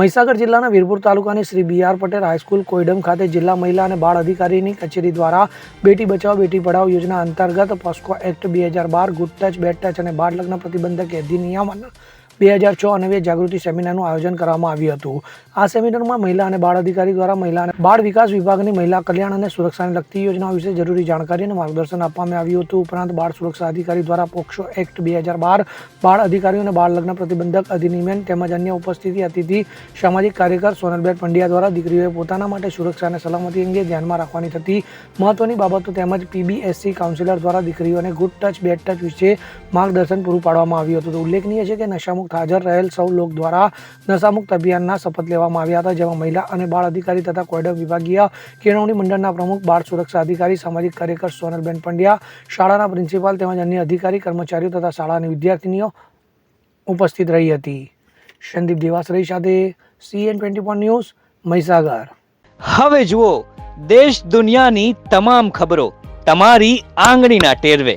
મહીસાગર જિલ્લાના વીરપુર તાલુકાની Shri B R Patel high school Koidam ખાતે જિલ્લા મહિલા અને બાળ અધિકારીની કચેરી દ્વારા બેટી બચાવો, બેટી પઢાઓ યોજના અંતર્ગત પોસ્કો એક્ટ બે હજાર બાર ગુડ ટચ બેડ ટચ અને બાળ લગ્ન પ્રતિબંધક અધિનિયમ બે હજાર છ અન્વયે જાગૃતિ સેમિનારનું આયોજન કરવામાં આવ્યું હતું. આ સેમિનારમાં મહિલા અને બાળ અધિકારી દ્વારા મહિલા અને બાળ વિકાસ વિભાગની મહિલા કલ્યાણ અને સુરક્ષાને લગતી યોજનાઓ વિશે જરૂરી જાણકારી અને માર્ગદર્શન આપવામાં આવ્યું હતું. ઉપરાંત બાળ સુરક્ષા અધિકારી દ્વારા પોક્સો એક્ટ બે હજાર બાર, બાળ અધિકારીઓ અને બાળ લગ્ન પ્રતિબંધક અધિનિયમ તેમજ અન્ય ઉપસ્થિતિ અતિથિ, સામાજિક કાર્યકર સોનલબેન પંડ્યા દ્વારા દીકરીઓએ પોતાના માટે સુરક્ષા અને સલામતી અંગે ધ્યાનમાં રાખવાની થતી મહત્વની બાબતો તેમજ પીબીએસસી કાઉન્સિલર દ્વારા દીકરીઓને ગુડ ટચ, બેડ ટચ વિશે માર્ગદર્શન પૂરું પાડવામાં આવ્યું હતું. ઉલ્લેખનીય છે કે નશામુક્ત હાજર રહેલ સૌ લોક દ્વારા નશામુક્ત અભિયાનના શપથ લેવામાં આવ્યા હતા, જેમાં મહિલા અને બાળ અધિકારી તથા કોયડમ વિભાગીય કેળવણી મંડળના પ્રમુખ, બાળ સુરક્ષા અધિકારી, સામાજિક કાર્યકર સોનલબેન પંડ્યા, શાળાના પ્રિન્સિપાલ તેમજ અન્ય અધિકારી, કર્મચારીઓ તથા શાળાની વિદ્યાર્થીનીઓ ઉપસ્થિત રહી હતી. સંદીપ દેવાસરી સાથે CN twenty one news, Mahisagar. હવે જુઓ, દેશ દુનિયાની તમામ ખબરો, તમારી આંગળીના ટેરવે.